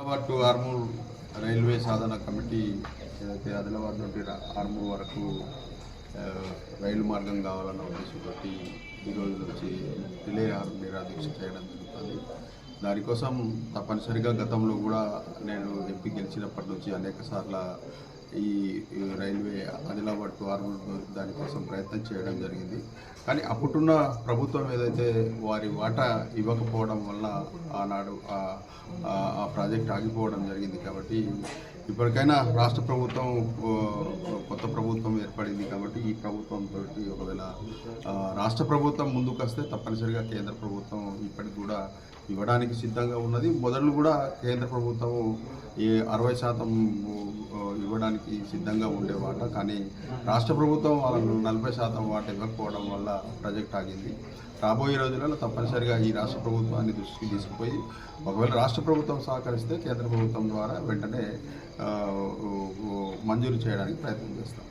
Adilabad to Armoor railway సాధన committee ఏదైతే ఆదిలాబాద్ నుండి ఆర్మూర్ వరకు రైలు మార్గం కావాలన్న ఉద్దేశంతో ఈరోజు నుంచి రిలే ఆరు నిరాదీక్ష చేయడం జరుగుతుంది. దానికోసం తప్పనిసరిగా గతంలో కూడా నేను ఎంపీ గెలిచినప్పటి నుంచి అనేక సార్లు ఈ ఆదిలాబాద్ టు ఆర్మూర్ దానికోసం ప్రయత్నం చేయడం జరిగింది. కానీ అప్పుడున్న ప్రభుత్వం ఏదైతే వారి వాటా ఇవ్వకపోవడం వల్ల ఆనాడు ఆ- ప్రాజెక్ట్ ఆగిపోవడం జరిగింది కాబట్టి ఇప్పటికైనా రాష్ట్ర ప్రభుత్వం కొత్త ప్రభుత్వం ఏర్పడింది కాబట్టి ఈ ప్రభుత్వంతో ఒకవేళ రాష్ట్ర ప్రభుత్వం ముందుకు వస్తే తప్పనిసరిగా కేంద్ర ప్రభుత్వం ఇప్పటికి కూడా ఇవ్వడానికి సిద్ధంగా ఉన్నది. మొదలు కూడా కేంద్ర ప్రభుత్వం ఈ అరవై శాతం ఇవ్వడానికి సిద్ధంగా ఉండేవాట కానీ రాష్ట్ర ప్రభుత్వం వాళ్ళకు నలభై శాతం వాట ఇవ్వకపోవడం వల్ల ప్రాజెక్ట్ ఆగింది. రాబోయే రోజులలో తప్పనిసరిగా ఈ రాష్ట్ర ప్రభుత్వాన్ని దృష్టికి తీసుకుపోయి ఒకవేళ రాష్ట్ర ప్రభుత్వం సహకరిస్తే కేంద్ర ప్రభుత్వం ద్వారా వెంటనే మంజూరు చేయడానికి ప్రయత్నం చేస్తాం.